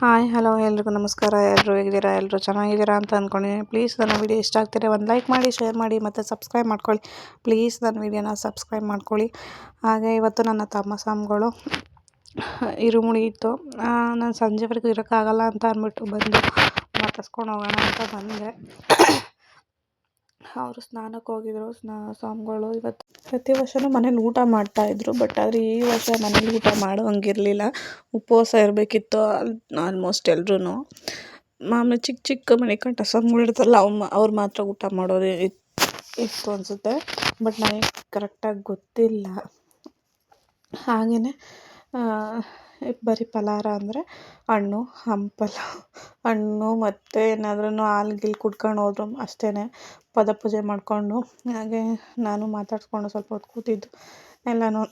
Hi, hello, ಎಲ್ರಿಗೂ ನಮಸ್ಕಾರ. ಎಲ್ಲರೂ ಹೇಗಿದ್ದೀರಾ? ಎಲ್ಲರೂ ಚೆನ್ನಾಗಿದ್ದೀರಾ ಅಂತ ಅಂದ್ಕೊಂಡಿದ್ದೀನಿ ಪ್ಲೀಸ್ ನನ್ನ ವೀಡಿಯೋ ಇಷ್ಟ ಆಗ್ತಿದೆ ಒಂದು ಲೈಕ್ ಮಾಡಿ ಶೇರ್ ಮಾಡಿ ಮತ್ತು ಸಬ್ಸ್ಕ್ರೈಬ್ ಮಾಡ್ಕೊಳ್ಳಿ. ಪ್ಲೀಸ್ ನನ್ನ ವೀಡಿಯೋನ ಸಬ್ಸ್ಕ್ರೈಬ್ ಮಾಡ್ಕೊಳ್ಳಿ. ಹಾಗೆ ಇವತ್ತು ನನ್ನ ತಮ್ಮ ಸಾಮ್ಗಳು ಇರುಮುಡಿ ಇತ್ತು. ನಾನು ಸಂಜೆವರೆಗೂ ಇರೋಕ್ಕಾಗಲ್ಲ ಅಂತ ಅಂದ್ಬಿಟ್ಟು ಬಂದು ಮಾತಾಡ್ಸ್ಕೊಂಡು ಹೋಗೋಣ ಅಂತ ಬಂದೆ. ಅವರು ಸ್ನಾನಕ್ಕೆ ಹೋಗಿದ್ರು. ಸ್ನಾ, ಸಾಮ್ಗಳು ಇವತ್ತು ಪ್ರತಿ ವರ್ಷನೂ ಮನೇಲಿ ಊಟ ಮಾಡ್ತಾಯಿದ್ರು ಬಟ್ ಆದರೆ ಈ ವರ್ಷ ಮನೇಲಿ ಊಟ ಮಾಡೋ ಹಂಗಿರಲಿಲ್ಲ ಉಪವಾಸ ಇರಬೇಕಿತ್ತು ಆಲ್ಮೋಸ್ಟ್ ಎಲ್ಲರೂ ಮಾಮೂಲಿ ಚಿಕ್ಕ ಚಿಕ್ಕ ಮನೆ ಸ್ವಾಮಿಗಳು ಇರ್ತಾರಲ್ಲ ಅವ್ರು ಅವ್ರು ಮಾತ್ರ ಊಟ ಮಾಡೋದು ಇತ್ತು ಅನಿಸುತ್ತೆ. ಬಟ್ ನನಗೆ ಕರೆಕ್ಟಾಗಿ ಗೊತ್ತಿಲ್ಲ. ಹಾಗೆಯೇ ಬರೀ ಫಲಹಾರ ಅಂದರೆ ಹಣ್ಣು ಹಂಪಲು ಹಣ್ಣು ಮತ್ತು ಏನಾದ್ರೂ ಹಾಲು ಗೀಲು ಕುಡ್ಕೊಂಡು ಹೋದ್ರು ಅಷ್ಟೇ ಪದ ಪೂಜೆ ಮಾಡಿಕೊಂಡು. ಹಾಗೆ ನಾನು ಮಾತಾಡಿಸ್ಕೊಂಡು ಸ್ವಲ್ಪ ಹೊತ್ತು ಕೂತಿದ್ದು. ಎಲ್ಲನೂ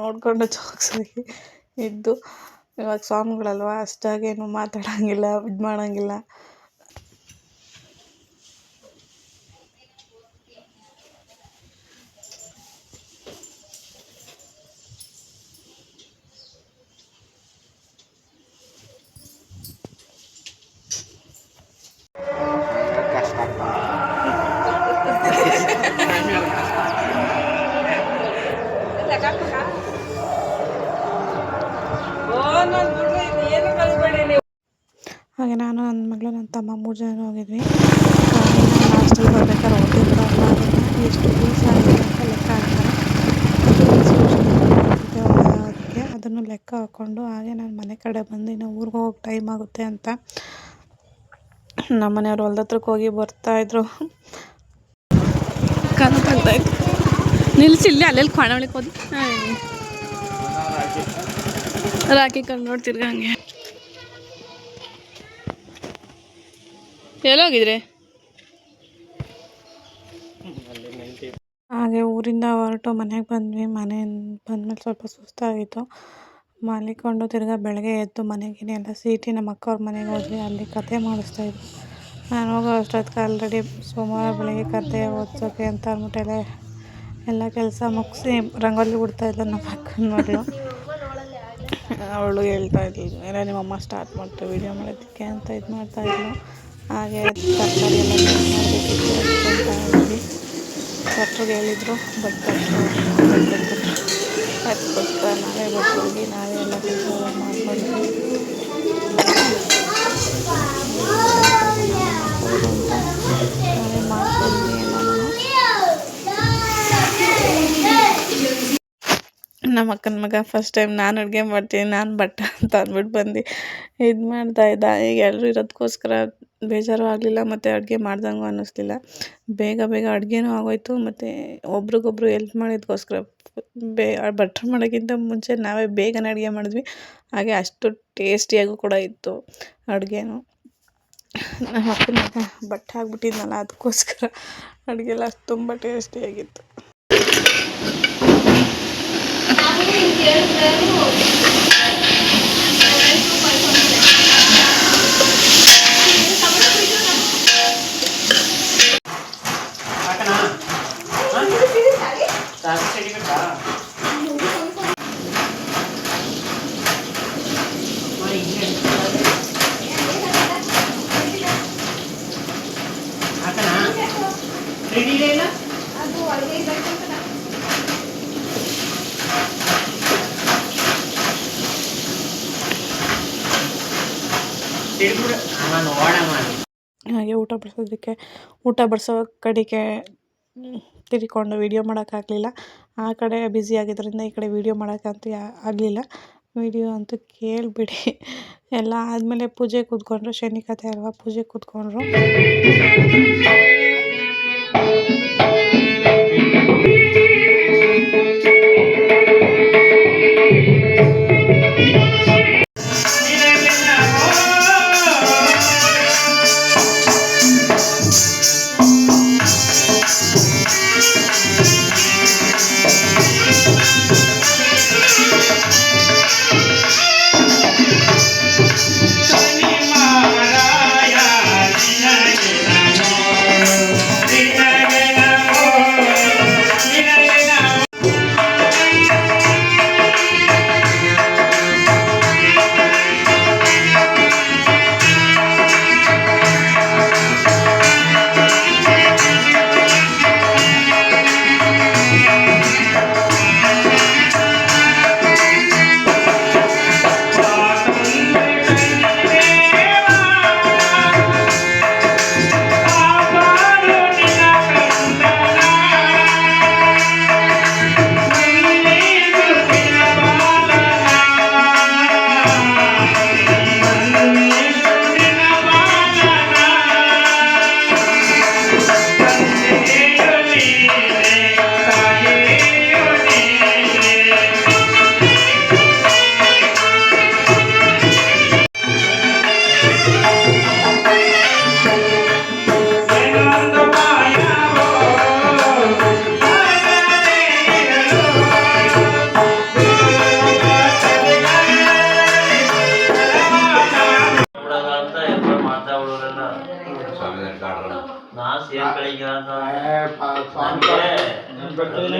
ನೋಡಿಕೊಂಡು ಜೋಕ್ಸಾಗಿ ಇದ್ದು. ಇವಾಗ ಸ್ವಾಮಿಗಳಲ್ವಾ ಅಷ್ಟಾಗೇನು ಮಾತಾಡೋಂಗಿಲ್ಲ, ಇದು ಮಾಡೋಂಗಿಲ್ಲ. ಹಾಗೆ ನಾನು ನನ್ನ ಮಗಳು, ನನ್ನ ತಮ್ಮ ಮೂರು ಜನ ಹೋಗಿದ್ವಿ. ಲಾಸ್ಟಲ್ಲಿ ಬರ್ಬೇಕಾದ್ರೆ ಓದಿದ್ರು ಎಷ್ಟು ದಿವಸ ಆಗಿದೆ ಅಂತ ಲೆಕ್ಕ ಹಾಕ್ತಾರೆ. ಅದನ್ನು ಲೆಕ್ಕ ಹಾಕ್ಕೊಂಡು ಹಾಗೆ ನಾನು ಮನೆ ಕಡೆ ಬಂದು ಇನ್ನು ಊರಿಗೆ ಹೋಗೋಕೆ ಟೈಮ್ ಆಗುತ್ತೆ ಅಂತ ನಮ್ಮ ಮನೆಯವ್ರು ಹೊಲ್ದ ಹತ್ರಕ್ಕೆ ಹೋಗಿ ಬರ್ತಾಯಿದ್ರು ಕನ ತೆಗ್ದಾಯ್ತು ನಿಲ್ಸಿ ಅಲ್ಲೆಲ್ಲಿ ಕ್ವಾಣ ಹೋದ್ ರಾಖಿ ಕಂಡು ನೋಡ್ತಿರ್ಗ ಹಂಗೆ. ಎಲ್ಲೋಗಿದ್ರಿ? ಹಾಗೆ ಊರಿಂದ ಹೊರಟು ಮನೆಗೆ ಬಂದ್ವಿ. ಮನೆ ಬಂದಮೇಲೆ ಸ್ವಲ್ಪ ಸುಸ್ತಾಗಿತ್ತು. ಮಲಿಕೊಂಡು ತಿರ್ಗಾ ಬೆಳಗ್ಗೆ ಎದ್ದು ಮನೆಗಿನ ಎಲ್ಲ ಸೀಟಿ ನಮ್ಮ ಅಕ್ಕವ್ರ ಮನೆಗೆ ಹೋದ್ವಿ, ಅಲ್ಲಿ ಕತೆ ಇದ್ವಿ. ನಾನು ಹೋಗೋ ಅಷ್ಟೊತ್ತಿಗೆ ಆಲ್ರೆಡಿ ಸೋಮವಾರ ಬೆಳಗ್ಗೆ ಕತೆ ಓದ್ಸೋಕೆ ಅಂತ ಅಂದ್ಬಿಟ್ಟು ಎಲ್ಲ ಕೆಲಸ ಮುಗಿಸಿ ರಂಗೋಲಿ ಬಿಡ್ತಾಯಿದ್ಲು ನಮ್ಮ ಅಕ್ಕನ ಮಗಳು. ಅವಳು ಹೇಳ್ತಾ ಇದ್ಲು, ಏನೋ ನಿಮ್ಮಮ್ಮ ಸ್ಟಾರ್ಟ್ ಮಾಡ್ತು ವೀಡಿಯೋ ಮಾಡೋದಕ್ಕೆ ಅಂತ ಇದು ಮಾಡ್ತಾಯಿದ್ಲು ಹಾಗೆ ತರಕಾರಿ ಎಲ್ಲ ಇದ್ವಿ ಭಟ್ರಿಗೆ ಹೇಳಿದ್ರು ಬಟ್ ನಮ್ಮ ಅಕ್ಕನ ಮಗ ಫಸ್ಟ್ ಟೈಮ್ ನಾನು ಅಡುಗೆ ಮಾಡ್ತೀನಿ, ನಾನು ಬಟ್ಟ ಅಂತ ಅಂದ್ಬಿಟ್ಟು ಬಂದು ಇದು ಮಾಡ್ತಾಯಿದ್ದ ಈಗ ಎಲ್ಲರೂ ಇರೋದಕ್ಕೋಸ್ಕರ ಬೇಜಾರು ಆಗಲಿಲ್ಲ ಮತ್ತು ಅಡುಗೆ ಮಾಡ್ದಂಗೂ ಅನ್ನಿಸ್ಲಿಲ್ಲ. ಬೇಗ ಬೇಗ ಅಡುಗೆನೂ ಆಗೋಯಿತು ಮತ್ತು ಒಬ್ರಿಗೊಬ್ರು ಎಲ್ಪ್ ಮಾಡಿದ್ಕೋಸ್ಕರ ಬೇ ಭಟ್ರು ಮಾಡೋಕ್ಕಿಂತ ಮುಂಚೆ ನಾವೇ ಬೇಗನೆ ಅಡುಗೆ ಮಾಡಿದ್ವಿ. ಹಾಗೆ ಅಷ್ಟು ಟೇಸ್ಟಿಯಾಗೂ ಕೂಡ ಇತ್ತು ಅಡುಗೆನೂ. ನಮ್ಮ ಅಕ್ಕನ ಮಗ ಬಟ್ಟ ಆಗ್ಬಿಟ್ಟಿದ್ನಲ್ಲ ಅದಕ್ಕೋಸ್ಕರ ಅಡುಗೆ ಅಷ್ಟು ತುಂಬ ಟೇಸ್ಟಿಯಾಗಿತ್ತು Thank you. ಹಾಗೆ ಊಟ ಬಡಿಸೋದಕ್ಕೆ, ಊಟ ಬಡಿಸೋ ಕಡೆಗೆ ತಿರ್ಕೊಂಡು ವೀಡಿಯೋ ಮಾಡೋಕ್ಕಾಗಲಿಲ್ಲ ಆ ಕಡೆ ಬ್ಯುಸಿ ಆಗಿದ್ದರಿಂದ ಈ ಕಡೆ ವೀಡಿಯೋ ಮಾಡೋಕ್ಕಂತೂ ಆಗಲಿಲ್ಲ. ವೀಡಿಯೋ ಅಂತೂ ಕೇಳಿಬಿಡಿ. ಎಲ್ಲ ಆದಮೇಲೆ ಪೂಜೆ ಕೂತ್ಕೊಂಡ್ರು, ಶನಿ ಕಥೆ ಅಲ್ವಾ? ಪೂಜೆ ಕೂತ್ಕೊಂಡ್ರು.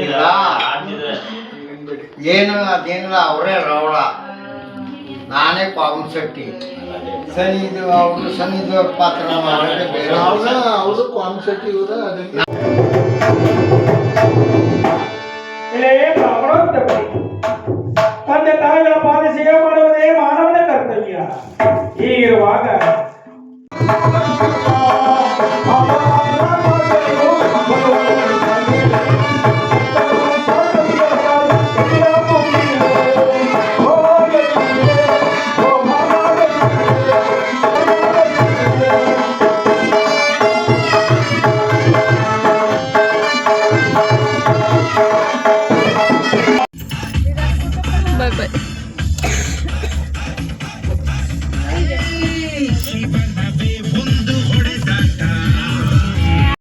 ಇಲ್ಲ ಏನು ಅದೇನಿಲ್ಲ ಅವರೇ ರೌಳ. ನಾನೇ ಪಾವನ್ ಶೆಟ್ಟಿ. ಸನಿದು ಅವರು ಸನಿದು ಪಾತ್ರ ಅವರು ಕಾನ್ಸೆಪ್ಟ್ ಇವ್ರ ಇಲ್ಲೇ